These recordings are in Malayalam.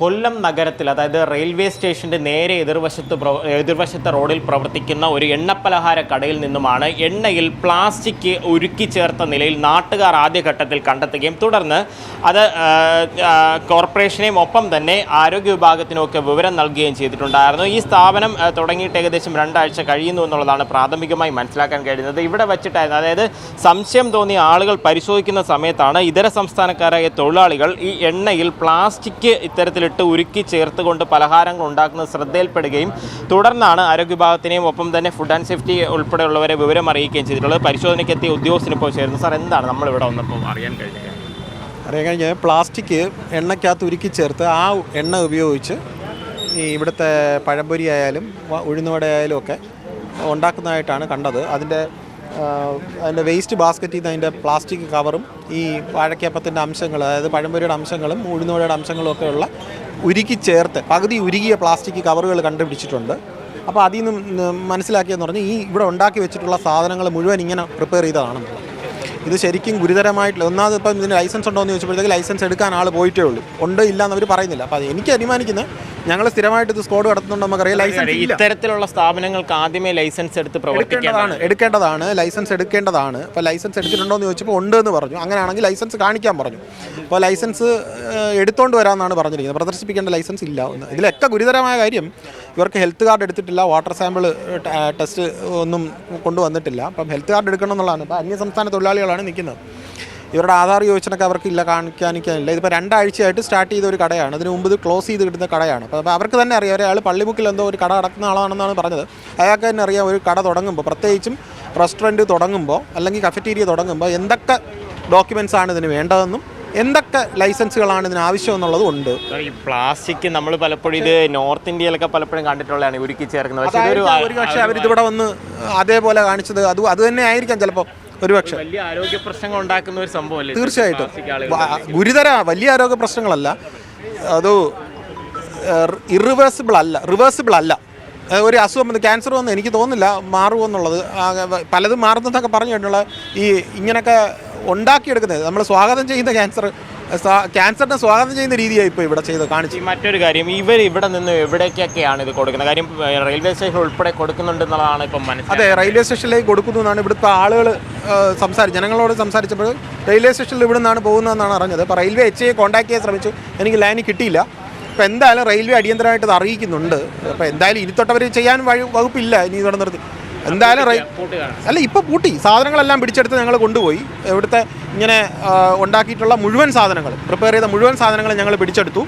കൊല്ലം നഗരത്തിൽ അതായത് റെയിൽവേ സ്റ്റേഷന്റെ നേരെ എതിർവശത്ത് എതിർവശത്തെ റോഡിൽ പ്രവർത്തിക്കുന്ന ഒരു എണ്ണപ്പലഹാര കടയിൽ നിന്നുമാണ് എണ്ണയിൽ പ്ലാസ്റ്റിക് ഉരുക്കി ചേർത്ത നിലയിൽ നാട്ടുകാർ ആദ്യഘട്ടത്തിൽ കണ്ടെത്തുകയും തുടർന്ന് അത് കോർപ്പറേഷനെയും ഒപ്പം തന്നെ ആരോഗ്യ വിഭാഗത്തിനുമൊക്കെ വിവരം നൽകുകയും ചെയ്തിട്ടുണ്ടായിരുന്നു. ഈ സ്ഥാപനം തുടങ്ങിയിട്ട് ഏകദേശം രണ്ടാഴ്ച കഴിയുന്നു എന്നുള്ളതാണ് പ്രാഥമികമായി മനസ്സിലാക്കാൻ കഴിയുന്നത്. ഇവിടെ വച്ചിട്ടായിരുന്നു അതായത് സംശയം തോന്നിയ ആളുകൾ പരിശോധിക്കുന്ന സമയത്താണ് ഇതര സംസ്ഥാനക്കാരായ തൊഴിലാളികൾ ഈ എണ്ണയിൽ പ്ലാസ്റ്റിക് ഇത്തരത്തിലിട്ട് ഉരുക്കി ചേർത്തുകൊണ്ട് പലഹാരങ്ങൾ ഉണ്ടാക്കുന്നത് ശ്രദ്ധയിൽപ്പെടുകയും തുടർന്നാണ് ആരോഗ്യ വിഭാഗത്തിനെയും ഒപ്പം തന്നെ ഫുഡ് ആൻഡ് സേഫ്റ്റി ഉൾപ്പെടെയുള്ളവരെ വിവരം അറിയിക്കുകയും ചെയ്തിട്ടുള്ളത്. പരിശോധനയ്ക്ക് എത്തിയ ഉദ്യോഗസ്ഥനിപ്പോൾ ചേരുന്നു. സാർ എന്താണ് നമ്മളിവിടെ വന്നപ്പോൾ അറിയാൻ കഴിഞ്ഞത്? അറിയാൻ കഴിഞ്ഞാൽ പ്ലാസ്റ്റിക് എണ്ണയ്ക്കകത്ത് ഉരുക്കി ചേർത്ത് ആ എണ്ണ ഉപയോഗിച്ച് ഈ ഇവിടുത്തെ പഴംപൊരി ആയാലും ഉഴുന്നുവട ആയാലും ഒക്കെ ഉണ്ടാക്കുന്നതായിട്ടാണ് കണ്ടത്. അതിന്റെ അതിന്റെ വേസ്റ്റ് ബാസ്ക്കറ്റിൽ നിന്ന് അതിന്റെ പ്ലാസ്റ്റിക് കവറും ഈ വാഴക്കപ്പത്തിന്റെ അംശങ്ങൾ അതായത് പഴംപൊരിയുടെ അംശങ്ങളും ഉഴുന്നുവടയുടെ അംശങ്ങളും ഒക്കെയുള്ള ഉരുക്കി ചേർത്ത് പകുതി ഉരുകിയ പ്ലാസ്റ്റിക് കവറുകൾ കണ്ടുപിടിച്ചിട്ടുണ്ട്. അപ്പോൾ അതിൽ നിന്ന് മനസ്സിലാക്കിയെന്ന് പറഞ്ഞാൽ ഈ ഇവിടെ ഉണ്ടാക്കി വെച്ചിട്ടുള്ള സാധനങ്ങൾ മുഴുവൻ ഇങ്ങനെ പ്രിപ്പയർ ചെയ്തതാണെന്നുള്ളത് ഇത് ശരിക്കും ഗുരുതരമായിട്ടുള്ള ഒന്നാമത് ഇപ്പം ഇതിന് ലൈസൻസ് ഉണ്ടോ എന്ന് ചോദിച്ചപ്പോഴത്തേക്ക് ലൈസൻസ് എടുക്കാൻ ആൾ പോയിട്ടേ ഉള്ളൂ. ഉണ്ടോ ഇല്ല എന്നവർ പറയുന്നില്ല. അപ്പോൾ അത് എനിക്ക് അനുമാനിക്കുന്നത് ഞങ്ങൾ സ്ഥിരമായിട്ട് ഇത് സ്കോഡ് നടത്തുന്നുണ്ട് നമുക്കറിയാം. ലൈസൻസ് ഇത്തരത്തിലുള്ള സ്ഥാപനങ്ങൾക്ക് ആദ്യമേ ലൈസൻസ് എടുത്ത് പ്രവർത്തിക്കേണ്ടതാണ്. എടുക്കേണ്ടതാണ് ലൈസൻസ് എടുക്കേണ്ടതാണ്. അപ്പോൾ ലൈസൻസ് എടുത്തിട്ടുണ്ടോ എന്ന് ചോദിച്ചപ്പോൾ ഉണ്ട് എന്ന് പറഞ്ഞു. അങ്ങനെയാണെങ്കിൽ ലൈസൻസ് കാണിക്കാൻ പറഞ്ഞു. അപ്പോൾ ലൈസൻസ് എടുത്തുകൊണ്ട് എടുത്തോണ്ട് വരാമെന്നാണ് പറഞ്ഞിരിക്കുന്നത്. പ്രദർശിപ്പിക്കേണ്ട ലൈസൻസ് ഇല്ല എന്ന്. ഇതിലൊക്കെ ഗുരുതരമായ കാര്യം ഇവർക്ക് ഹെൽത്ത് കാർഡ് എടുത്തിട്ടില്ല വാട്ടർ സാമ്പിൾ ടെസ്റ്റ് ഒന്നും കൊണ്ടുവന്നിട്ടില്ല. അപ്പം ഹെൽത്ത് കാർഡ് എടുക്കണം എന്നുള്ളതാണ്. ഇപ്പോൾ അന്യ സംസ്ഥാന തൊഴിലാളികളാണ് നിൽക്കുന്നത്. ഇവരുടെ ആധാർ ചോദിച്ചിട്ടൊക്കെ അവർക്ക് ഇല്ല കാണിക്കാനിക്കാനില്ല ഇതിപ്പോൾ രണ്ടാഴ്ചയായിട്ട് സ്റ്റാർട്ട് ചെയ്ത ഒരു കടയാണ്. അതിന് മുമ്പ് ഇത് ക്ലോസ് ചെയ്ത് കിട്ടുന്ന കടയാണ്. അപ്പോൾ അവർക്ക് തന്നെ അറിയാം ഒരാൾ പള്ളിമുക്കിൽ എന്തോ ഒരു കട നടക്കുന്ന ആളാണെന്നാണ് പറഞ്ഞത്. അയാൾക്ക് തന്നെ അറിയാം ഒരു കട തുടങ്ങുമ്പോൾ പ്രത്യേകിച്ചും റെസ്റ്റോറന്റ് തുടങ്ങുമ്പോൾ അല്ലെങ്കിൽ കഫറ്റീരിയ തുടങ്ങുമ്പോൾ എന്തൊക്കെ ഡോക്യുമെൻസ് ആണ് ഇതിന് വേണ്ടതെന്നും എന്തൊക്കെ ലൈസൻസുകളാണ് ഇതിന് ആവശ്യം എന്നുള്ളതും ഉണ്ട് ഈ പ്ലാസ്റ്റിക് നമ്മൾ പലപ്പോഴും ഇത് നോർത്ത് ഇന്ത്യയിലൊക്കെ പലപ്പോഴും കണ്ടിട്ടുള്ളതാണ് ഉരുക്കി ചേർക്കുന്നത്. പക്ഷേ ഒരു പക്ഷേ അവരിതിവിടെ വന്ന് അതേപോലെ കാണിച്ചത് അത് അത് തന്നെ ആയിരിക്കാം ചിലപ്പോൾ ഒരു പക്ഷേ. വലിയ ആരോഗ്യ പ്രശ്നങ്ങൾ ഉണ്ടാക്കുന്ന ഒരു സംഭവമല്ലേ? തീർച്ചയായിട്ടും. ഗുരുതര വലിയ ആരോഗ്യ പ്രശ്നങ്ങളല്ല. അത് ഇറിവേഴ്സിബിൾ അല്ല റിവേഴ്സിബിൾ അല്ല. ഒരു അസുഖം വന്ന് ക്യാൻസർ വന്ന് എനിക്ക് തോന്നുന്നില്ല മാറുമെന്നുള്ളത് പലതും മാറുന്നതൊക്കെ പറഞ്ഞു കേട്ടുള്ള ഈ ഇങ്ങനെയൊക്കെ ഉണ്ടാക്കിയെടുക്കുന്നത്. നമ്മൾ സ്വാഗതം ചെയ്യുന്ന ക്യാൻസർ ക്യാൻസറിനെ സ്വാഗതം ചെയ്യുന്ന രീതിയാണ് ഇപ്പോൾ ഇവിടെ ചെയ്ത് കാണിച്ചു. മറ്റൊരു കാര്യം ഇവർ ഇവിടെ നിന്ന് എവിടേക്കൊക്കെയാണ് ഇത് കൊടുക്കുന്നത്? കാര്യം റെയിൽവേ സ്റ്റേഷൻ ഉൾപ്പെടെ കൊടുക്കുന്നുണ്ടെന്നുള്ളതാണ് ഇപ്പം മനസ്സിലായത് അതെ റെയിൽവേ സ്റ്റേഷനിലേക്ക് കൊടുക്കുന്നു എന്നാണ് ഇവിടുത്തെ ആളുകൾ സംസാരിച്ചു ജനങ്ങളോട് സംസാരിച്ചപ്പോൾ റെയിൽവേ സ്റ്റേഷനിൽ ഇവിടെ നിന്നാണ് പോകുന്നതെന്നാണ് അറിഞ്ഞത്. അപ്പോൾ റെയിൽവേ എച്ച് ഐ കോൺടാക്ട് ചെയ്യാൻ ശ്രമിച്ചു. എനിക്ക് ലൈനിൽ കിട്ടിയില്ല. അപ്പോൾ എന്തായാലും റെയിൽവേ അടിയന്തരമായിട്ട് ഇത് അറിയിക്കുന്നുണ്ട്. അപ്പോൾ എന്തായാലും ഇനി തൊട്ടവർ ചെയ്യാൻ വഴി വകുപ്പില്ല ഇനി ഇവിടെ നിർത്തി. എന്തായാലും അല്ല ഇപ്പോൾ പൂട്ടി. സാധനങ്ങളെല്ലാം പിടിച്ചെടുത്ത് ഞങ്ങൾ കൊണ്ടുപോയി. ഇവിടുത്തെ ഇങ്ങനെ ഉണ്ടാക്കിയിട്ടുള്ള മുഴുവൻ സാധനങ്ങൾ പ്രിപ്പയർ ചെയ്ത മുഴുവൻ സാധനങ്ങൾ ഞങ്ങൾ പിടിച്ചെടുത്തു.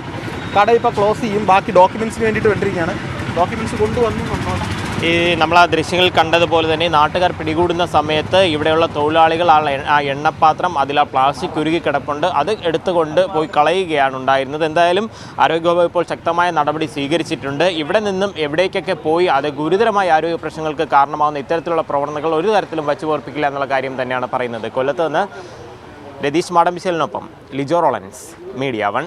കട ഇപ്പോൾ ക്ലോസ് ചെയ്യും. ബാക്കി ഡോക്യുമെൻസിന് വേണ്ടിയിട്ട് വേണ്ടിയിരിക്കുകയാണ് ഡോക്യുമെന്റ്സ് കൊണ്ടുവന്നു ഈ നമ്മൾ ആ ദൃശ്യങ്ങളിൽ കണ്ടതുപോലെ തന്നെ നാട്ടുകാർ പിടികൂടുന്ന സമയത്ത് ഇവിടെയുള്ള തൊഴിലാളികൾ ആ എണ്ണപ്പാത്രം അതിൽ ആ പ്ലാസ്റ്റിക് ഉരുകി കിടപ്പുണ്ട്. അത് എടുത്തുകൊണ്ട് പോയി കളയുകയാണ് ഉണ്ടായിരുന്നത്. എന്തായാലും ആരോഗ്യവകുപ്പ് ഇപ്പോൾ ശക്തമായ നടപടി സ്വീകരിച്ചിട്ടുണ്ട്. ഇവിടെ നിന്നും എവിടേക്കൊക്കെ പോയി അത് ഗുരുതരമായ ആരോഗ്യ പ്രശ്നങ്ങൾക്ക് കാരണമാകുന്ന ഇത്തരത്തിലുള്ള പ്രവണതകൾ ഒരു തരത്തിലും വച്ചുപോർപ്പിക്കില്ല എന്നുള്ള കാര്യം തന്നെയാണ് പറയുന്നത്. കൊല്ലത്ത് നിന്ന് രതീഷ് മാടമ്പിശലിനൊപ്പം ലിജോ റോളൻസ് മീഡിയ വൺ.